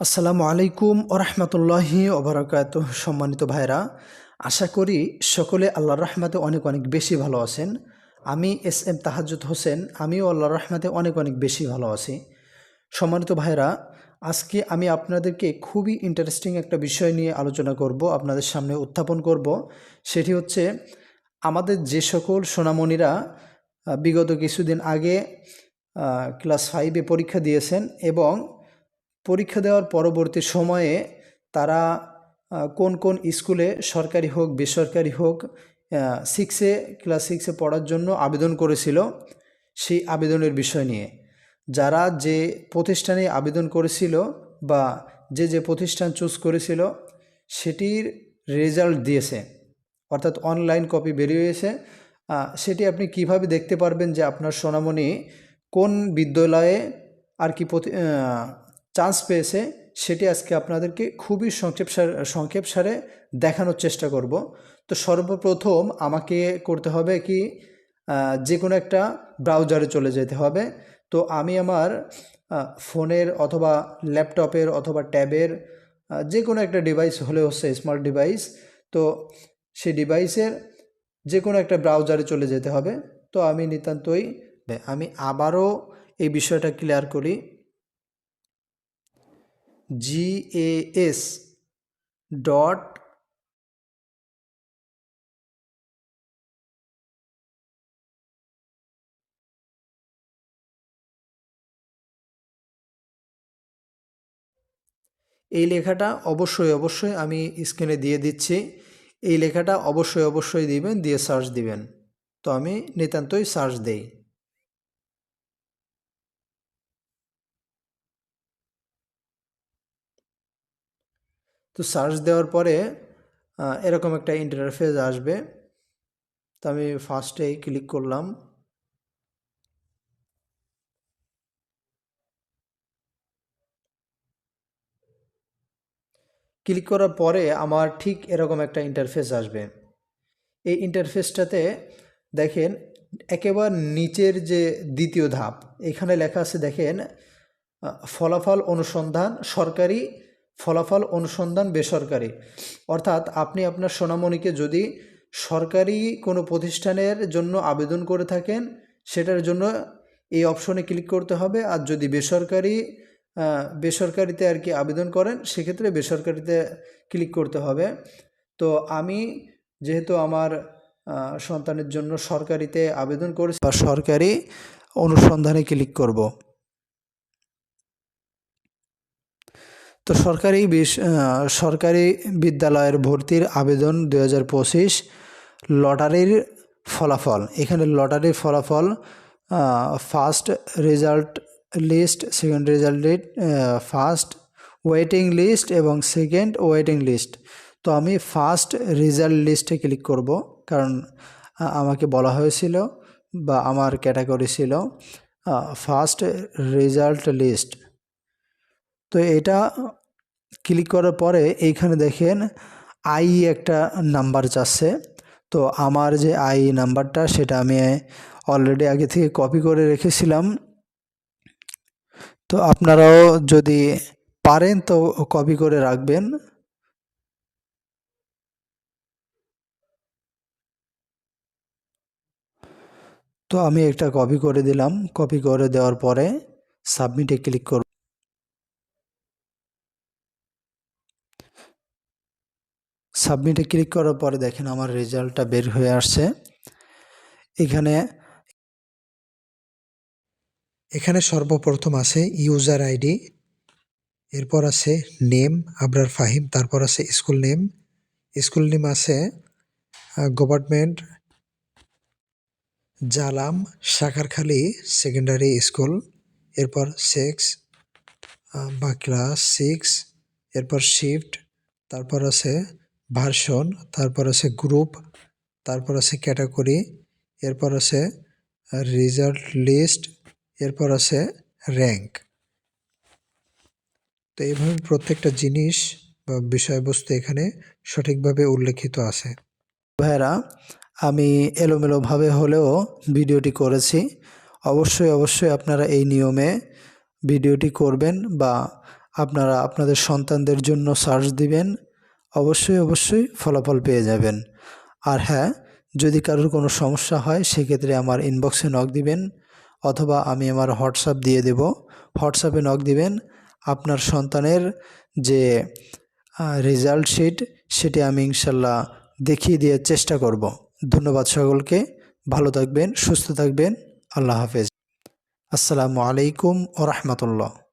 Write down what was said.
আসসালামু আলাইকুম ওরহমতুল্লাহি ওবরাকাত সম্মানিত ভাইরা আশা করি সকলে আল্লাহর রহমতে অনেক অনেক বেশি ভালো আছেন। আমি এস এম তাহাজুদ হোসেন, আমিও আল্লাহর রহমতে অনেক অনেক বেশি ভালো আছি। সম্মানিত ভাইরা আজকে আমি আপনাদেরকে খুবই ইন্টারেস্টিং একটা বিষয় নিয়ে আলোচনা করব, আপনাদের সামনে উত্থাপন করব। সেটি হচ্ছে আমাদের যে সকল সোনামণিরা বিগত কিছুদিন আগে ক্লাস ফাইভে পরীক্ষা দিয়েছেন এবং পরীক্ষা দেওয়ার পরবর্তী সময়ে তারা কোন কোন স্কুলে সরকারি হোক, বেসরকারি হোক সিক্সে ক্লাস সিক্সে পড়ার জন্য আবেদন করেছিল সেই আবেদনের বিষয় নিয়ে। যারা যে প্রতিষ্ঠানে আবেদন করেছিল বা যে যে প্রতিষ্ঠান চুজ করেছিল, সেটির রেজাল্ট দিয়েছে, অর্থাৎ অনলাইন কপি বেরিয়েছে। সেটি আপনি কীভাবে দেখতে পারবেন যে আপনার সোনামণি কোন বিদ্যালয়ে আর কি চান্স পেয়েছে, সেটি আজকে আপনাদেরকে খুবই সংক্ষেপ সার, সংক্ষেপ সারে দেখানোর চেষ্টা করব। তো সর্বপ্রথম আমাকে করতে হবে কি যে কোনো একটা ব্রাউজারে চলে যেতে হবে। তো আমি আমার ফোনের অথবা ল্যাপটপের অথবা ট্যাবের যে কোনো একটা ডিভাইস হলে হচ্ছে স্মার্ট ডিভাইস, তো সেই ডিভাইসের যে কোনো একটা ব্রাউজারে চলে যেতে হবে। তো আমি নিতান্তই, আমি আবারও এই বিষয়টা ক্লিয়ার করি। জিএএস ডট এই লেখাটা অবশ্যই অবশ্যই আমি স্ক্রিনে দিয়ে দিচ্ছি। এই লেখাটা অবশ্যই অবশ্যই দিবেন, দিয়ে সার্চ দিবেন। তো আমি নিতান্তই সার্চ দেই। তো সার্চ দেওয়ার পরে এরকম একটা ইন্টারফেস আসবে। তো আমি ফার্স্টেই ক্লিক করলাম। ক্লিক করার পরে আমার ঠিক এরকম একটা ইন্টারফেস আসবে। এই ইন্টারফেসটাতে দেখেন, একেবারে নিচের যে দ্বিতীয় ধাপ, এখানে লেখা আছে দেখেন ফলাফল অনুসন্ধান সরকারি ফলাফল অনুসন্ধান বেসরকারি। অর্থাৎ আপনি আপনার সোনামণিকে যদি সরকারি কোনো প্রতিষ্ঠানের জন্য আবেদন করে থাকেন, সেটার জন্য এই অপশনে ক্লিক করতে হবে। আর যদি বেসরকারি বেসরকারিতে আর কি আবেদন করেন, সেক্ষেত্রে বেসরকারিতে ক্লিক করতে হবে। তো আমি যেহেতু আমার সন্তানের জন্য সরকারিতে আবেদন করেছি, বা সরকারি অনুসন্ধানে ক্লিক করব। তো সরকারি বিশ- সরকারি বিদ্যালয়ের ভর্তির আবেদন দু হাজার পঁচিশ লটারির ফলাফল। এখানে লটারির ফলাফল first result list second result first waiting list এবং সেকেন্ড ওয়েটিং লিস্ট তো আমি ফার্স্ট রেজাল্ট লিস্টে ক্লিক করব, কারণ আমাকে বলা হয়েছিল বা আমার ক্যাটাগরি ছিল ফার্স্ট রেজাল্ট লিস্ট তো এটা ক্লিক করার পরে এইখানে দেখেন আই একটা নাম্বার চাচ্ছে তো আমার যে আই নাম্বারটা সেটা আমি অলরেডি আগে থেকে কপি করে রেখেছিলাম। তো আপনারাও যদি পারেন তো কপি করে রাখবেন। তো আমি একটা কপি করে দিলাম। কপি করে দেওয়ার পরে সাবমিটে ক্লিক করব। সাবমিটে ক্লিক করার পরে দেখেন আমার রেজাল্টটা বের হয়ে আসছে। এখানে এখানে সর্বপ্রথম আছে ইউজার আইডি, এরপর আছে নেম, আবরার ফাহিম, তারপর আছে স্কুল নেম। স্কুল নেম আছে government Jalam Shakharkhali secondary school, এরপর সেক্স বা ক্লাস সিক্স, এরপর শিফট, তারপর আছে ভার্সন তারপর আছে গ্রুপ তারপর আছে ক্যাটাগরি এরপর আছে রেজাল্ট লিস্ট এরপর আছে র্যাঙ্ক তো এইভাবে প্রত্যেকটা জিনিস বা বিষয়বস্তু এখানে সঠিকভাবে উল্লেখিত আছে। ভাইরা আমি এলোমেলোভাবে হলেও ভিডিওটি করেছি। অবশ্যই অবশ্যই আপনারা এই নিয়মে ভিডিওটি করবেন বা আপনারা আপনাদের সন্তানদের জন্য সার্চ দিবেন। অবশ্যই অবশ্যই ফলাফল পেয়ে যাবেন। আর হ্যাঁ যদি কারোর কোনো সমস্যা হয়, সেক্ষেত্রে আমার ইনবক্সে নক দিবেন অথবা আমি আমার হোয়াটসঅ্যাপ দিয়ে দেব। হোয়াটসঅ্যাপে নক দিবেন। আপনার সন্তানের যে রেজাল্ট শিট সেটি আমি ইনশাল্লাহ দেখিয়ে দেওয়ার চেষ্টা করব। ধন্যবাদ সকলকে। ভালো থাকবেন, সুস্থ থাকবেন। আল্লাহ হাফেজ। আসসালামু আলাইকুম ও রহমতুল্লাহ।